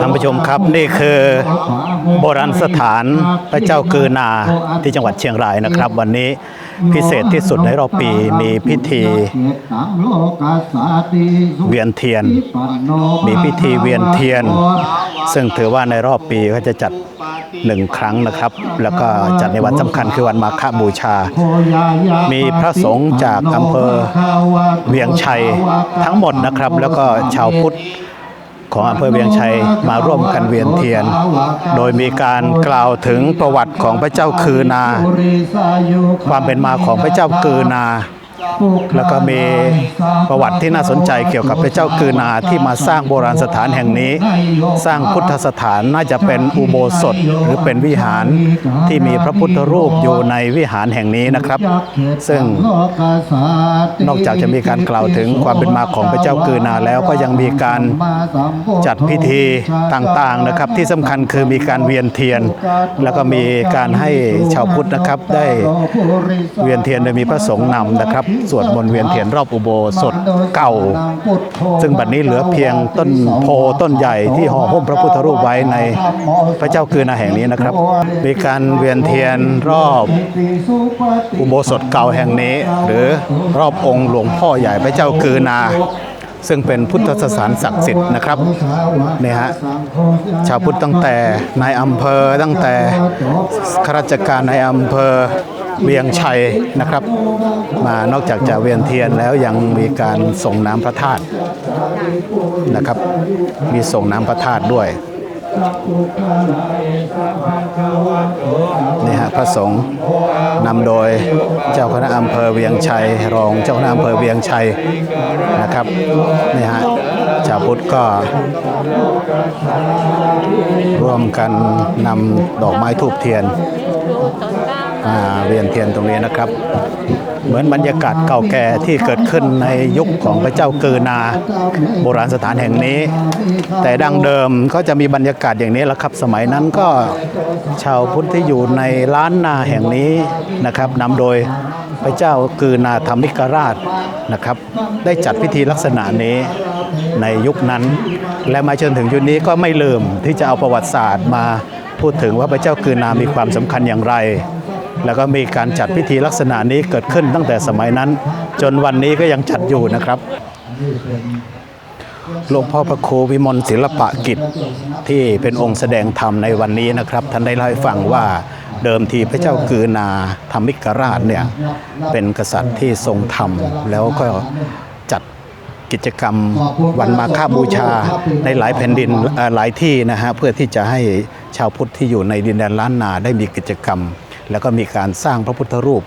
ท่านผู้ชมครับนี่คือโบราณสถานพระเจ้ากือนาที่จังหวัดเชียงรายนะครับ วันนี้พิเศษที่สุดในรอบปีมีพิธี เวียนเทียน มีพิธีเวียนเทียน ซึ่งถือว่าในรอบปีก็จะจัดหนึ่งครั้งนะครับ แล้วก็จัดในวันสำคัญคือวันมาฆบูชา มีพระสงฆ์จากอำเภอเวียงชัยทั้งหมดนะครับ แล้วก็ชาวพุทธ ของอำเภอเวียงชัยมาร่วมกันเวียนเทียน โดยมีการกล่าวถึงประวัติของพระเจ้าคือนา ความเป็นมาของพระเจ้าคือนา แล้วก็มีประวัติที่น่าสนใจเกี่ยวกับพระเจ้าคือนาที่มาสร้างโบราณสถานแห่งนี้ สร้างพุทธสถานน่าจะเป็นอุโบสถหรือเป็นวิหารที่มีพระพุทธรูปอยู่ในวิหารแห่งนี้นะครับ ซึ่งนอกจากจะมีการกล่าวถึงความเป็นมาของพระเจ้ากือนาแล้วก็ยังมีการจัดพิธีต่างๆนะครับ ที่สำคัญคือมีการเวียนเทียน แล้วก็มีการให้ชาวพุทธนะครับได้เวียนเทียนโดยมีพระสงฆ์นำนะครับสวดมนต์เวียนเทียนรอบอุโบสถเก่า ซึ่งบัดนี้เหลือเพียงต้นโพต้นใหญ่ที่ห่อหุ้มพระพุทธรูปไว้ในพระเจ้ากือนาแห่งนี้นะครับ มีการเวียนเทียนรอบอุโบสถเก่าแห่งนี้ หรือรอบองค์หลวงพ่อใหญ่พระเจ้ากือนา ซึ่งเป็นพุทธสถานศักดิ์สิทธิ์นะครับนี่ฮะชาวพุทธตั้งแต่ในายอำเภอตั้งแต่ข้าราชการในายอำเภอเวียงชัยนะครับ มานอกจากจะเวียนเทียนแล้วยังมีการส่งน้ำพระธาตุนะครับ มีส่งน้ำพระธาตุด้วย นี่ฮะพระสงฆ์นำโดยเจ้าคณะอำเภอเวียงชัย รองเจ้าคณะอำเภอเวียงชัยนะครับนี่ฮะชาวพุทธก็ร่วมกันนำดอกไม้ทูบเทียนมาเวียนเทียนตรงนี้นะครับ เหมือนบรรยากาศเก่าแก่ที่เกิดขึ้นในยุคของพระเจ้าเกือนา โบราณสถานแห่งนี้ แต่ดั้งเดิมก็จะมีบรรยากาศอย่างนี้ละครับสมัยนั้นก็ชาวพุทธที่อยู่ในล้านนาแห่งนี้นะครับนำโดยพระเจ้ากือนาธรรมิกราชนะครับ ได้จัดพิธีลักษณะนี้ในยุคนั้น และมาจนถึงยุคนี้ก็ไม่ลืมที่จะเอาประวัติศาสตร์มาพูดถึงว่าพระเจ้ากือนามีความสำคัญอย่างไร แล้วก็มีการจัดพิธีลักษณะนี้เกิดขึ้นตั้งแต่สมัยนั้น จนวันนี้ก็ยังจัดอยู่นะครับหลวงพ่อพระครูวิมลศิลปะกิจที่เป็นองค์แสดงธรรมในวันนี้นะครับ ท่านได้เล่าให้ฟังว่าเดิมทีพระเจ้ากือนาธรรมิกราชเนี่ยเป็นกษัตริย์ที่ทรงธรรม แล้วก็จัดกิจกรรมวันมาฆบูชาในหลายแผ่นดินหลายที่นะฮะเพื่อที่จะให้ชาวพุทธที่อยู่ในดินแดนล้านนาได้มีกิจกรรม แล้วก็มีการสร้างพระพุทธรูป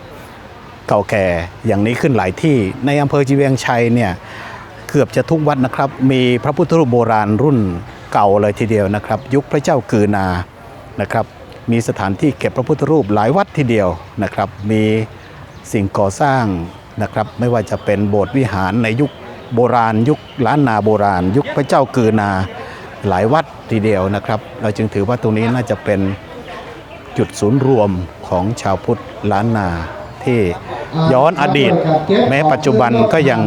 เก่าแก่อย่างนี้ขึ้นหลายที่ในอำเภอจีเวียงชัยเนี่ยเกือบจะทุกวัดนะครับ มีพระพุทธรูปโบราณรุ่นเก่าเลยทีเดียวนะครับ ยุคพระเจ้ากือนานะครับ มีสถานที่เก็บพระพุทธรูปหลายวัดทีเดียวนะครับ มีสิ่งก่อสร้างนะครับ ไม่ว่าจะเป็นโบสถ์วิหารในยุคโบราณ ยุคล้านนาโบราณ ยุคพระเจ้ากือนาหลายวัดทีเดียวนะครับ เราจึงถือว่าตรงนี้น่าจะเป็นจุดศูนย์รวม ของชาวพุทธล้านนาที่ย้อนอดีต แม้ปัจจุบันก็ยัง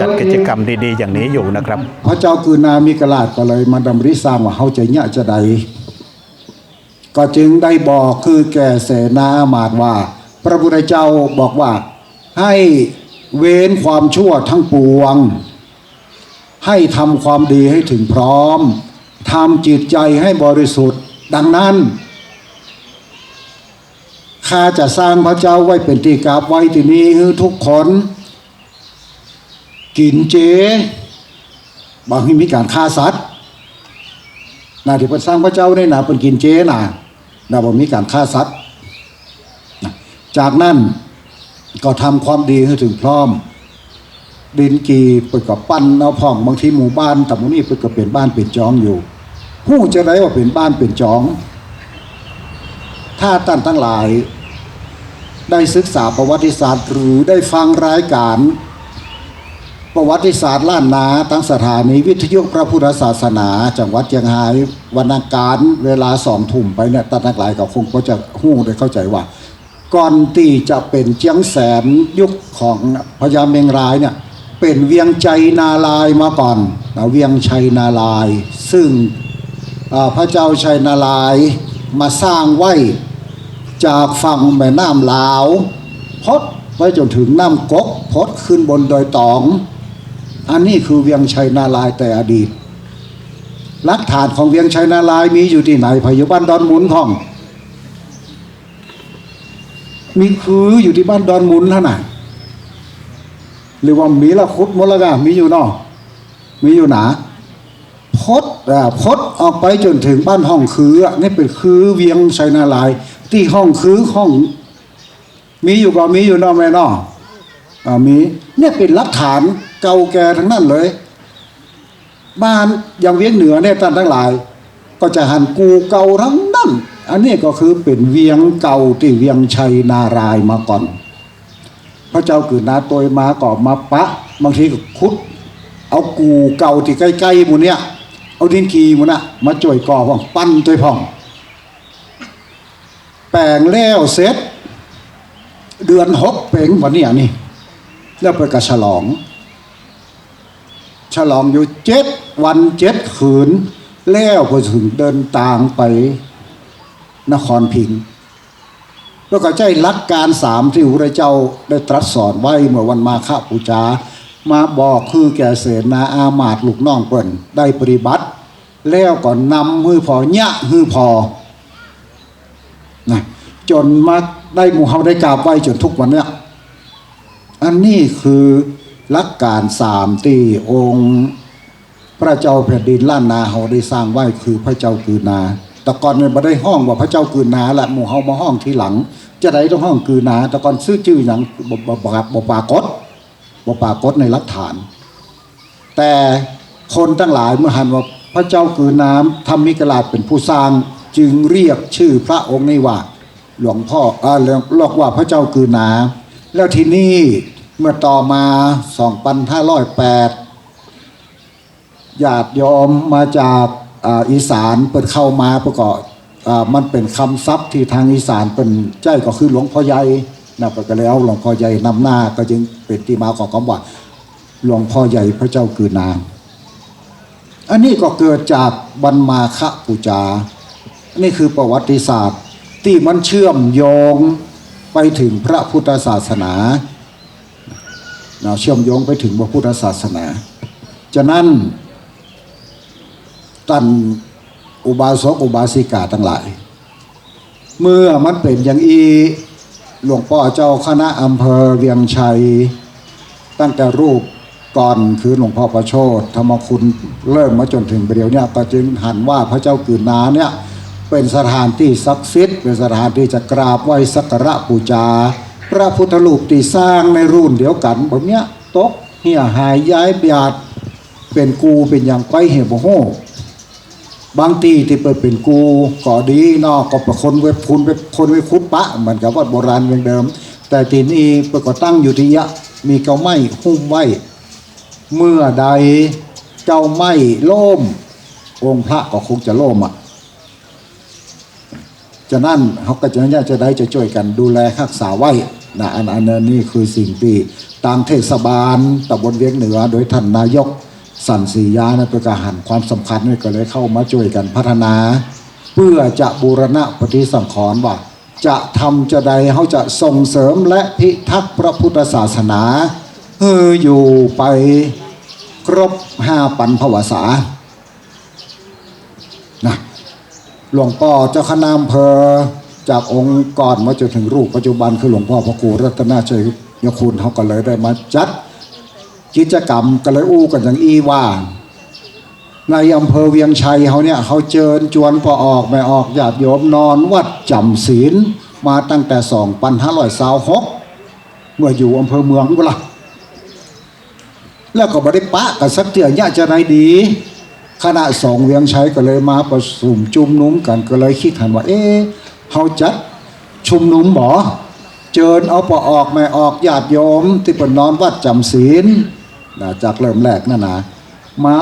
จัดกิจกรรมดีๆ อย่างนี้อยู่นะครับ พระเจ้าคือนามิกราชก็เลยมาดำริสร้างว่าเฮาจะเนี่ยจะใดก็จึงได้บอกคือแก่เสนาอามาตย์ว่า พระพุทธเจ้าบอกว่าให้เว้นความชั่วทั้งปวง ให้ทำความดีให้ถึงพร้อมทำจิตใจให้บริสุทธิ์ ดังนั้น ข้าจะสร้างพระเจ้าไว้เป็นที่กราบไว้ที่นี้ให้ทุกคนกินเจ บางทีมีการฆ่าสัตว์นาที่เพิ่นสร้างพระเจ้าได้นะเป็นกินเจนะนะบ่มีการฆ่าสัตว์จากนั้นก็ทำความดีให้ถึงพร้อม ดินกีเปิดกับปั้นเอาพ่องบางทีหมู่บ้านแต่หมู่นี้เปิดก็เป็นบ้านเป็นจองอยู่ผู้จะได้ว่าเป็นบ้านเป็นจอง ถ้าท่านทั้งหลาย ได้ศึกษาประวัติศาสตร์ หรือได้ฟังรายการ ประวัติศาสตร์ล้านนาตั้งสถานีวิทยุพระพุทธศาสนา จังหวัดเชียงรายวันอังคารเวลาสองทุ่มไปเนี่ยตัดนักหลายก็คงก็จะหู้ได้เข้าใจว่า ก่อนที่จะเป็นเจียงแสนยุคของพญาเมงรายเนี่ยเป็นเวียงใจนาลายมาก่อนนะเวียงชัยนาลาย ซึ่งพระเจ้าชัยนาลายมาสร้างไว้ จากฝั่งแม่น้ำลาว พดไปจนถึงน้ำกกพดขึ้นบนดอยตอง อันนี้คือเวียงชัยนาลายแต่อดีตหลักฐานของเวียงชัยนาลายมีอยู่ที่ไหนพายุบ้านดอนหมุนของ มีคืออยู่ที่บ้านดอนหมุนเท่านั้นหรือว่ามีละคุดมละกะมีอยู่นอกมีอยู่หนาพดพดออกไปจนถึงบ้านห้องคืออะนี่เป็นคือเวียงชัยนาลาย ที่ห้องคือห้อง มีอยู่ก็มีอยู่นอกแม่นออ่ามีเนี่ยเป็นหลักฐานเก่าแก่ทั้งนั้นเลย บ้านอย่างเวียงเหนือเนี่ยท่านทั้งหลาย ก็จะหันกูเก่าทั้งนั้น อันนี้ก็คือเป็นเวียงเก่าที่เวียงชัยนารายมาก่อน พระเจ้ากือนาตัวมาก่อมาปะ บางทีก็คุด เอากูเก่าที่ใกล้ๆมูเนี่ยเอาดินกีมูน่ะมาจ่วยก่อพ่องปั้นตัวพ่อง แปลงแล้วเสร็จ เดือนหกเป่งวันนี้นี่ แล้วไปกระฉลอง ฉลองอยู่เจ็ดวันเจ็ดคืน แล้วก็ถึงเดินทางไปนครพิงแล้วก็ใจรักการสามที่พระเจ้าได้ตรัสสอนไว้เมื่อวันมาฆปูจา มาบอกคือแก่เสนาอามาตลูกน้องเปิ่นได้ปฏิบัติ แล้วก็นำมือพอญะมือพอ นะจนมาได้หมู่เฮาได้กราบไหว้จนทุกวันเนี้ยอันนี้คือหลักการสามที่องค์ พระเจ้าแผ่นดินล้านนาเฮาได้สร้างไว้คือพระเจ้ากือนา แต่ก่อนเนี่ยบ่ได้ห้องว่าพระเจ้ากือนาแหละหมู่เฮามาห้องทีหลัง จะได้ต้องห้องกือนา แต่ก่อนซื้อชื่อหยังบบบบปากฏบปากฏในหลักฐาน แต่คนตั้งหลายเมื่อหันว่าพระเจ้ากือน้ำทำมิกราชเป็นผู้สร้าง จึงเรียกชื่อพระองค์นี้ว่า หลวงพ่อเออเรียกว่าพระเจ้ากือนา แล้วทีนี้เมื่อต่อมา 2508ญาติโยมมาจากอีสานเปิดเข้ามาประกอบมันเป็นคำซับที่ทางอีสานเป็นใจก็คือหลวงพ่อใหญ่นะก็เลยเอาหลวงพ่อใหญ่นำหน้าก็จึงเป็นที่มาของคำว่าหลวงพ่อใหญ่พระเจ้าคือนางอันนี้ก็เกิดจากบรรมาคะปูจา นี่คือประวัติศาสตร์ที่มันเชื่อมโยงไปถึงพระพุทธศาสนานะเชื่อมโยงไปถึงพระพุทธศาสนา ฉะนั้นตันอุบาสกอุบาสิกาทั้งหลาย เมื่อมันเป็นอย่างอีหลวงพ่อเจ้าคณะอำเภอเวียงชัย ตั้งแต่รูปก่อนคือหลวงพ่อประโชดธรรมคุณเริ่มมาจนถึงประเดี๋ยวเนี้ก็จึงหันว่าพระเจ้ากืนนาเนี่ย เป็นสถานที่ศักดิ์สิทธิ์เป็นสถานที่จะกราบไหว้สักการะบูชาพระพุทธรูปที่สร้างในรุ่นเดียวกันแบบเนี้ยตกเหี่ยหายย้ายบาดเป็นกูเป็นอย่างไปเหี่ยบ่โหบางทีที่เปิดเป็นกูก่อดีนอกก็ประคนเว็บคุณเว็บคนเว็บคุดปะเหมือนกับว่าโบราณเดิม แต่ทีนี้เปิดก็ตั้งอยู่ที่ยะมีเกาไม้หุ้มไว้ เมื่อใดเจ้าไม้ล่มองค์พระก็คงจะล่มอะ จะนั่นเขาก็จะน่าจะได้จะช่วยกันดูแลรักษาไว้นะอันอันนั้นนี่คือสิ่งที่ตามเทศบาลตำบลเวียงเหนือ โดยท่านนายกสันสียานะประกาหันความสำคัญนี่ก็เลยเข้ามาช่วยกันพัฒนา เพื่อจะบูรณะปฏิสังขรณ์ว่า จะทำจะใดเขาจะส่งเสริมและพิทักษ์พระพุทธศาสนาเฮืออยู่ไปครบห้าปันพวสานะ หลวงพ่อเจ้าคณะอำเภอจากองค์ก่อนมาจนถึงรูปปัจจุบันคือหลวงพ่อพระครูรัตนชัยยคุณเขาก็เลยได้มาจัด กิจกรรมก็เลยอู้กันอย่างอีว่าในอำเภอเวียงชัยเขาเนี่ยเขาเจิญจวนพอออกไม่ออกญาติโยมนอนวัดจำศีลมาตั้งแต่สองปันห้าร้อยสาวหกเมื่ออยู่อำเภอเมืองนี่เปล่าแล้วก็บริปะกันสักเตือนญาติจะไหนดี คณะสองเวียงชัยก็เลยมาประสุมจุมนุมกันก็เลยคิดหันว่า เอ๊ะเขาจัดชุมนุมบ่เจิญเอาปอออกไม่ออกญาติโยม ที่เป็นนอนวัดจำศีลนะจากเริ่มแรกนั่นนะมา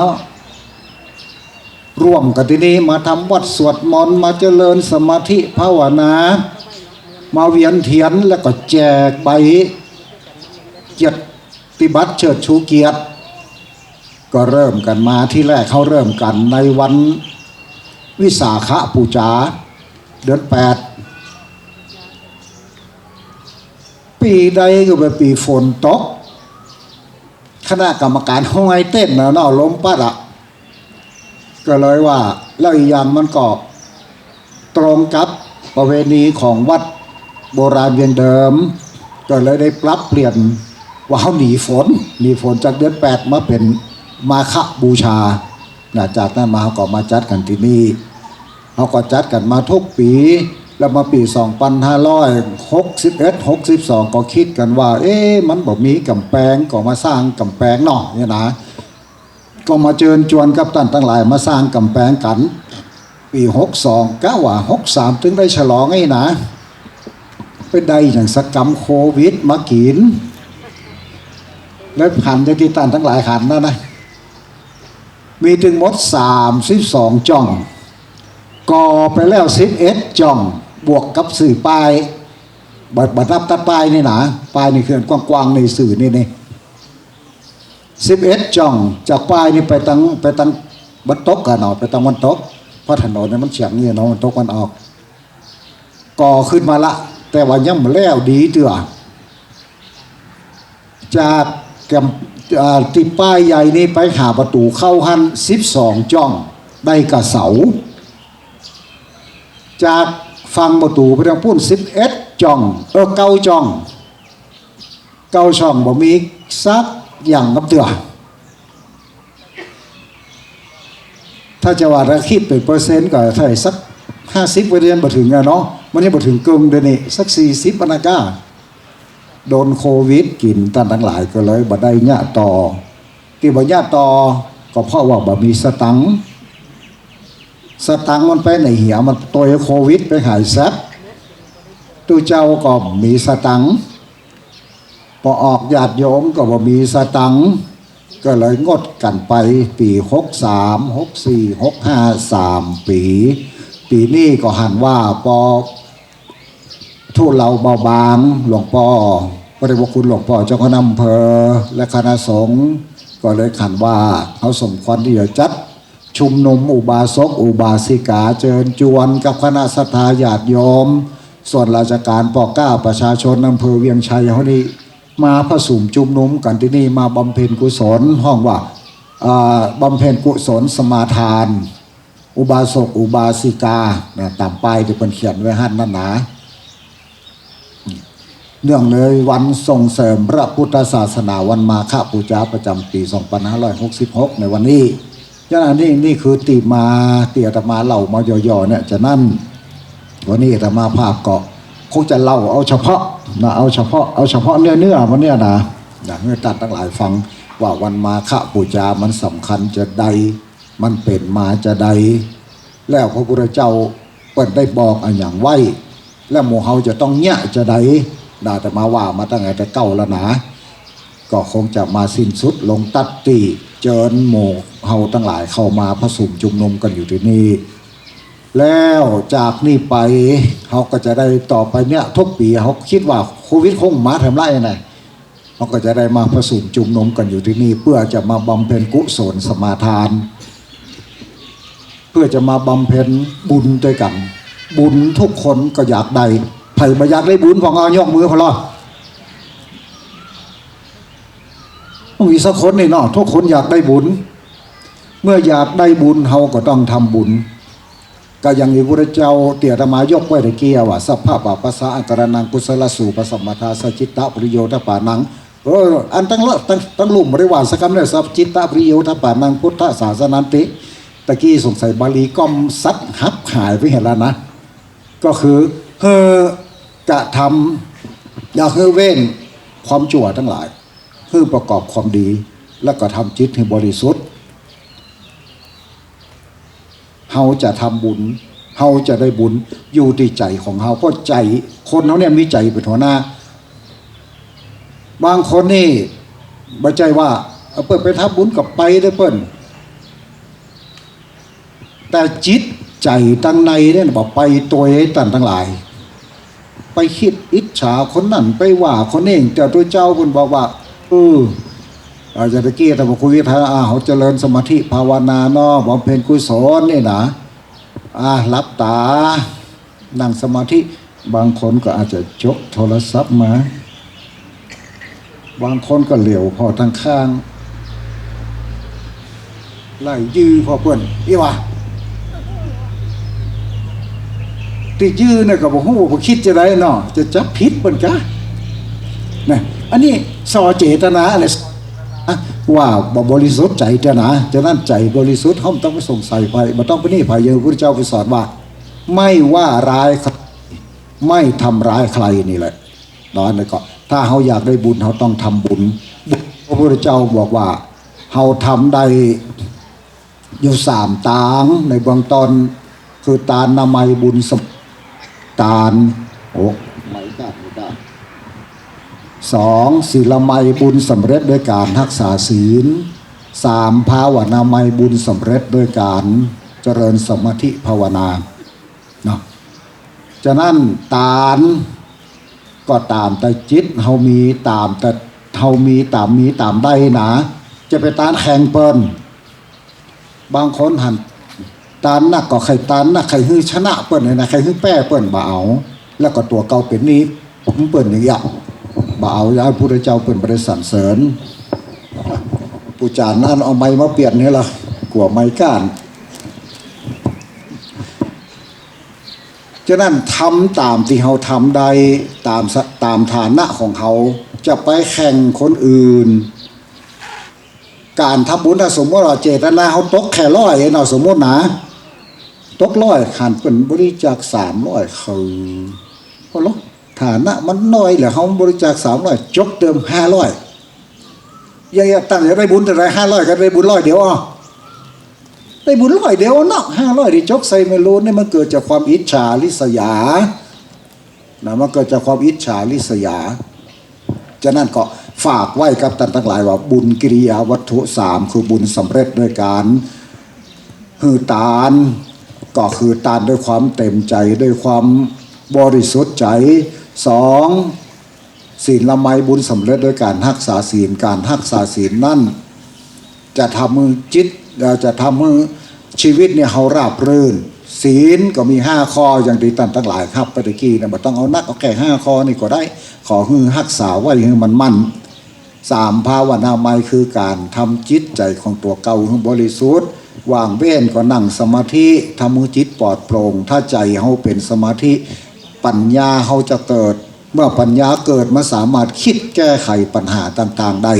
ร่วมกันที่นี้มาทำวัดสวดมนต์มาเจริญสมาธิภาวนา มาเวียนเทียนแล้วก็แจกใบเกียรติบัตรเชิดชูเกียรติ ก็เริ่มกันมาที่แรกเขาเริ่มกันในวันวิสาขปูจาเดือนแปดปีใดก็เป็นปีฝนตกคณะกรรมการห้องไอเต้นนะนาล้มปัดอะก็เลยว่าแล้วอีกอย่างมันก็ตรงกับประเวณีของวัดโบราณเวียงเดิม ก็เลยได้ปรับเปลี่ยนว่าเขาหนีฝนหนีฝนจากเดือนแปดมาเป็น มาฆบูชานะจากนั้นมาเขาก็มาจัดกันที่นี่เขาก็จัดกันมาทุกปี แล้วมาปี 2561 62 ก็คิดกันว่า เอ๊ะมันบอกมีกำแพงก็มาสร้างกำแพงเนาะเนี่ยนะก็มาเชิญชวนกับท่านทั้งหลายมาสร้างกำแพงกัน ปี 62ก้าว่า 63 ถึงได้ฉลองไอ้นะเป็นใดอย่างสกรรมโควิดมากิน แล้วหันจากที่ท่านทั้งหลายหันนะนะ มีถึงหมด32จ่องก่อไปแล้วสิบเอ็ดจ่องบวกกับสื่อปลายบัดบัดรับตัดปลายนี่นะปลายนี่คือกว้างๆในสื่อนี่นี่สิบเอ็ดจ่อง จากปลายนี่ไปตั้งไปตั้งบนตกกันเนาะไปตั้งบนตกเพราะถนนนี่มันเฉียงนี่เนาะมันตกมันออก ก่อขึ้นมาละ แต่ว่ายังไม่แล้วดีเตือจากแกำอ่า ติดป้ายใหญ่นี่ไปหาประตูเข้าหันสิบสองจ่องได้กระเสา จากฟังประตูไปทางพุ่นสิบเอ็ดจ่องเออเก้าจ่องเก้าช่องบ่มีซักอย่างกับเตือถ้าจะว่าถ้าคิดเป็นเปอร์เซ็นต์ก็เท่าไหร่สักห้าสิบเปอร์เซ็นต์บ่ถึงอะเนาะมันยังบ่ถึงกึ่งเดนนี้สักสี่สิบปนากา โดนโควิดกินตันทั้งหลายก็เลยบ่ได้ญาต่อ ที่บ่ญาต่อก็เพราะว่าบ่มีสตังค์สตังค์มันไปในเหี่ยมันตัวโควิดไปหายแซดตู้เจ้าก็มีสตังค์พอออกญาติโยมก็บ่มีสตังค์ก็เลยงดกันไปปีหกสามหกสี่หกห้าสามปี ปีนี้ก็หันว่าปอ ทุเราเบาบางหลวงพ่อพระเดชพระคุณหลวงพ่อเจ้าคณะอำเภอและคณะสงฆ์ก็เลยขันว่าเขาสมควรที่จะจัดชุมนุมอุบาสกอุบาสิกาเจิญจวนกับคณะสัตยาญาติโยม ส่วนราชการปอกก้าประชาชนอำเภอเวียงชัยเขานี่มาผสมจุมนุมกันที่นี่มาบำเพ็ญกุศลห้องว่าอ่าบำเพ็ญกุศลสมาทาน อุบาสกอุบาสิกาเนี่ยตามป้ายที่เป็นเขียนไว้หันนั่นนะ เนื่องเลยวันส่งเสริมพระพุทธศาสนาวันมาฆบูชาประจำปี 2566 ในวันนี้ฉะนั้นนี่นี่คือตีมาเตียตมาเหล่ามาย่อๆเนี่ยจะนั่นวันนี้ตมาภาพก็คงจะเล่าเอาเฉพาะนะเอาเฉพาะเอาเฉพาะเนื้อเนื้อมันเนี่ยนะอยากให้ตัดทั้งหลายฟังว่าวันมาฆบูชามันสำคัญจะใด มันเป็นมาจะใด แล้วพระพุทธเจ้าเปิดได้บอกอันอย่างไว้ แล้วหมู่เฮาจะต้องเนี่ยจะใด ดาแต่มาว่ามาตั้งแต่แต่เก้าแล้วนะก็คงจะมาสิ้นสุดลงตัดตีเจิญหมู่เฮาทั้งหลายเข้ามาผสมจุมนุมกันอยู่ที่นี่ แล้วจากนี่ไปเขาก็จะได้ต่อไปเนี่ยทุกปีเขาคิดว่าโควิดคงมาทำไรนะเขาก็จะได้มาผสมจุมนุมกันอยู่ที่นี่ เพื่อจะมาบำเพ็ญกุศลสมาทาน เพื่อจะมาบำเพ็ญบุญด้วยกัน บุญทุกคนก็อยากได้ ไผ่มาอยากได้บุญพองเอายกมือพอละต้องมีสักคนนี่เนาะทุกคนอยากได้บุญ เมื่ออยากได้บุญเขาก็ต้องทำบุญ ก็อย่างที่พระเจ้าเตียรมายกไว้ตะเกียว่าสัพพะปะปัสสะอังกรนังกุศลสูปสัมมาทาสจิตตะปริโยทปานังเอออันตั้งละตั้งตั้งลุ่มบริวารสกรรมเนี่ยสัพจิตตะปริโยทปานังพุทธศาสนันติตะกี้สงสัยบาลีก้อมซัดหับหายไปเห็นแล้วนะ ก็คือเฮอ กระทำอย่ากเฮอเว้นความชั่วทั้งหลายเพื่อประกอบความดี แล้วก็ทำจิตให้บริสุทธิ์เฮาจะทำบุญเฮาจะได้บุญอยู่ที่ใจของเฮาเพราะใจคนเขาเนี่ยมีใจเป็นหัวหน้า บางคนนี่บใจว่าเอาเปิดไปทำบุญกับไปได้เปิ้นแต่จิตใจตั้งในเนี่ยบอกไปตัวเองตันทั้งหลาย ไปคิดอิจฉาคนนั่นไปว่าคนเองแต่ตัวเจ้าคุณบอกว่าเอออาจจะตะกี้แต่บอกคุยทาอาเขาเจริญสมาธิภาวนาเนาะบำเพ็ญกุศลนี่นะอ่ารับตา นั่งสมาธิบางคนก็อาจจะจกโทรศัพท์มา บางคนก็เหลียวพอทางข้างไล่ยื้อพอเพื่อนอีวะ ที่ยื้อเนี่ยก็บอกฮู้บ่คิดจะได้เนาะจะจับผิดเปนกะนะอันนี้สอเจตนาอะไรว่าบบริสุทธิ์ใจเจะนะฉะนั้นใจบริสุทธิ์เฮาต้องไปสงสัยไปบ่ต้องไปนี่ภายยังพระพุทธเจ้าไปสอนว่า ไม่ว่าร้ายครไม่ทำร้ายใครนี่แหละนอนแล้ก็ ถ้าเฮาอยากได้บุญเฮาต้องทำบุญบุญพระพุทธเจ้าบอกว่าเฮาทำได้อยู่สามตางในเบื้องต้นคือตาลนามัยบุญสม ตาลโอ้ไม่ได้ไม่ได้สองศีลไมัยบุญสำเร็จด้วยการรักษาศีลสามภาวนาไมบุญสำเร็จด้วยการเจริญสมาธิภาวนาเนาะฉะนั้นตาลก็ตามแต่จิตเฮามีตามแต่เฮามีตามมีตามได้นะ จะไปตานแข่งเปิ้นบางคนหัน ตานนักก็ใครตานนักใครฮือชนะเปิ้นเนี่ยนะใครฮือแป้เปิ้นบ่เอา แล้วก็ตัวเก่าเป็นนี้ผมเปิ้นอย่างเงี้ยบ่เอาอย่าให้พระเจ้าเปิ้นบ่ได้สรรเสริญผู้จานนั่นเอาไม้มาเปลี่ยนนี่ล่ะกลัวไม้ก้านฉะนั้นทำตามที่เฮาทำได้ตามตามฐานะของเขาจะไปแข่งคนอื่น การทำบุญสมมติเราเจตนาเขาตกแค่ร้อยเนาะสมมตินะ ตกร้อยขันเป็นบริจาคสามร้อยคือพอลกฐานะมันน้อยเหลือเขาบริจาคสามร้อยจกเติมห้าร้อยยังตั้งจะได้บุญแต่ไรห้าร้อยก็ได้บุญร้อยเดียวอะได้บุญร้อยเดียวเนาะห้าร้อยที่จกใส่ไม่รู้นี่มันเกิดจากความอิจฉาริษยานะมันเกิดจากความอิจฉาริษยาฉะนั้นก็ฝากไว้กับท่านทั้งหลายว่าบุญกิริยาวัตถุสามคือบุญสำเร็จด้วยการฮือตาน ก็คือตานด้วยความเต็มใจด้วยความบริสุทธิ์ใจสองศีลละไมบุญสำเร็จด้วยการรักษาศีลการรักษาศีลนั่น จะทำมือจิตจะทำมือชีวิตเนี่ยเขาราบรื่น ศีลก็มีห้าข้ออย่างที่ท่านทั้งหลายครับปตะกี้นะบ่ต้องเอานักเอาแค่ห้าข้อนี่ก็ได้ ขอให้รักษาไว้ให้มันมั่นสามภาวนาไมคือการทำจิตใจของตัวเก่าให้บริสุทธิ์ วางเว้นก็นั่งสมาธิทำมือจิตปลอดโปร่ง ถ้าใจเขาเป็นสมาธิ ปัญญาเขาจะเกิด เมื่อปัญญาเกิดมาสามารถคิดแก้ไขปัญหาต่างๆได้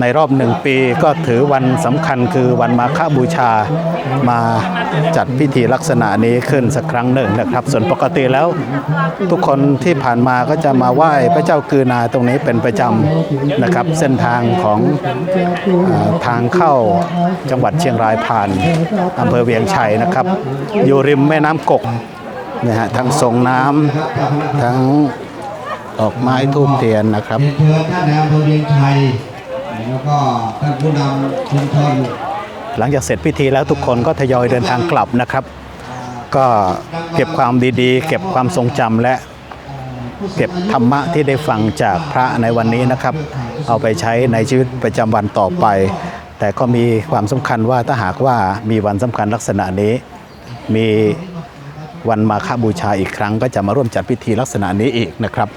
ในรอบหนึ่งปีก็ถือวันสำคัญคือวันมาฆบูชามาจัดพิธีลักษณะนี้ขึ้นสักครั้งหนึ่งนะครับ ส่วนปกติแล้วทุกคนที่ผ่านมาก็จะมาไหว้พระเจ้ากือนาตรงนี้เป็นประจำนะครับ เส้นทางของอทางเข้าจังหวัดเชียงรายผ่านอำเภอเวียงชัยนะครับ อยู่ริมแม่น้ำกกนะฮะทั้งส่งน้ำทั้งดอกไม้ทูบเทียนนะครับเรียนเชิญท่านนายอำเภอเวียงชัย แล้วก็ท่านผู้นำชุมชนหลังจากเสร็จพิธีแล้วทุกคนก็ทยอยเดินทางกลับนะครับ ก็เก็บความดีๆ เก็บความทรงจำและเก็บธรรมะที่ได้ฟังจากพระในวันนี้นะครับ เอาไปใช้ในชีวิตประจำวันต่อไป แต่ก็มีความสำคัญว่าถ้าหากว่ามีวันสำคัญลักษณะนี้ มีวันมาฆบูชาอีกครั้ง ก็จะมาร่วมจัดพิธีลักษณะนี้อีกนะครับ